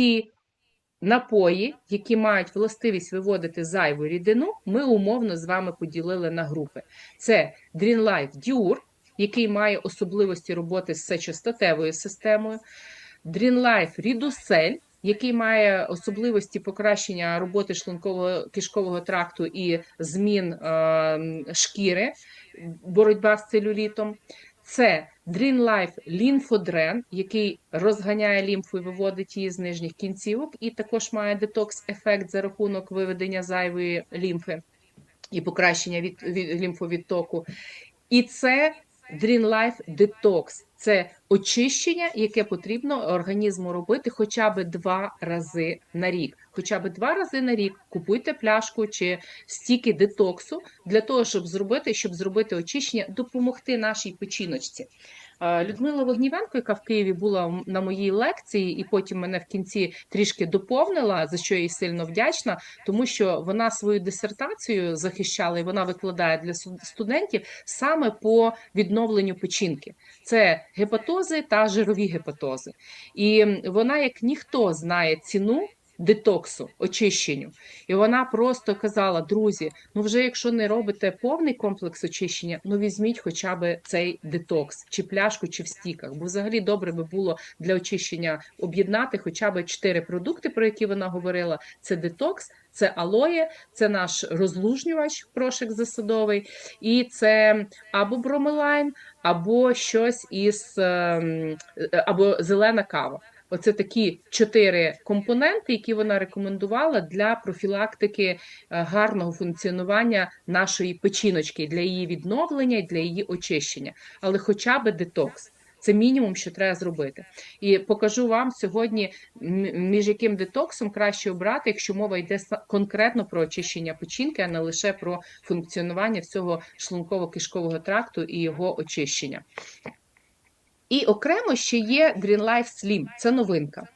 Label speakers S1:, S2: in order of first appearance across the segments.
S1: І напої, які мають властивість виводити зайву рідину, ми умовно з вами поділили на групи. Це Green Life Diur, який має особливості роботи з сечостатевою системою, Green Life Reducel, який має особливості покращення роботи шлунково кишкового тракту і змін е, шкіри, боротьба з целюлітом. Це Dream Life лімфодрен, який розганяє лімфу і виводить її з нижніх кінцівок, і також має детокс-ефект за рахунок виведення зайвої лімфи і покращення від, від лімфовідтоку. І це Dream Life Detox. Це очищення, яке потрібно організму робити хоча б два рази на рік. Хоча б два рази на рік купуйте пляшку чи стільки детоксу для того, щоб зробити, щоб зробити очищення, допомогти нашій печіночці. Людмила Вогнівенко, яка в Києві була на моїй лекції, і потім мене в кінці трішки доповнила, за що їй сильно вдячна, тому що вона свою дисертацію захищала і вона викладає для студентів саме по відновленню печінки. Це гепатози та жирові гепатози. І вона, як ніхто, знає ціну. Детоксу, очищенню, і вона просто казала: друзі, ну вже якщо не робите повний комплекс очищення, ну візьміть хоча б цей детокс, чи пляшку, чи в стіках. Бо взагалі добре би було для очищення об'єднати хоча б чотири продукти, про які вона говорила: це детокс, це алоє, це наш розлужнювач, прошик засадовий, і це або бромелайн, або щось із ем, або зелена кава. Оце такі чотири компоненти, які вона рекомендувала для профілактики е, гарного функціонування нашої печіночки для її відновлення і для її очищення, але хоча б детокс. Це мінімум, що треба зробити, і покажу вам сьогодні, між яким детоксом краще обрати, якщо мова йде конкретно про очищення печінки, а не лише про функціонування всього шлунково-кишкового тракту і його очищення. І окремо ще є Green Life Slim. Це новинка.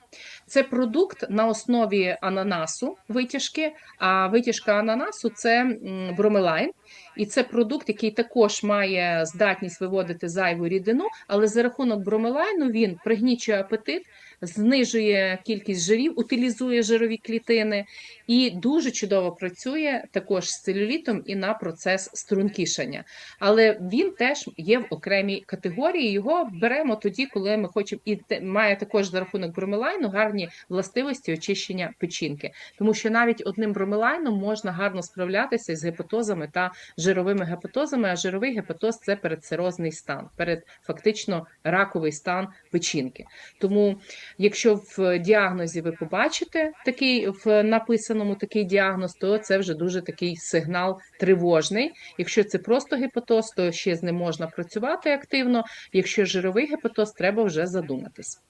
S1: Це продукт на основі ананасу витяжки. А витяжка ананасу це бромелайн. І це продукт, який також має здатність виводити зайву рідину, але за рахунок бромелайну він пригнічує апетит, знижує кількість жирів, утилізує жирові клітини і дуже чудово працює також з целюлітом і на процес стрункішання. Але він теж є в окремій категорії. Його беремо тоді, коли ми хочемо і має також за рахунок бромелайну гарні властивості очищення печінки, тому що навіть одним бромелайном можна гарно справлятися з гепатозами та жировими гепатозами. А жировий гепатоз це передцирозний стан, перед фактично раковий стан печінки. Тому, якщо в діагнозі ви побачите такий в написаному такий діагноз, то це вже дуже такий сигнал тривожний. Якщо це просто гепатоз, то ще з ним можна працювати активно. Якщо жировий гепатоз, треба вже задуматись.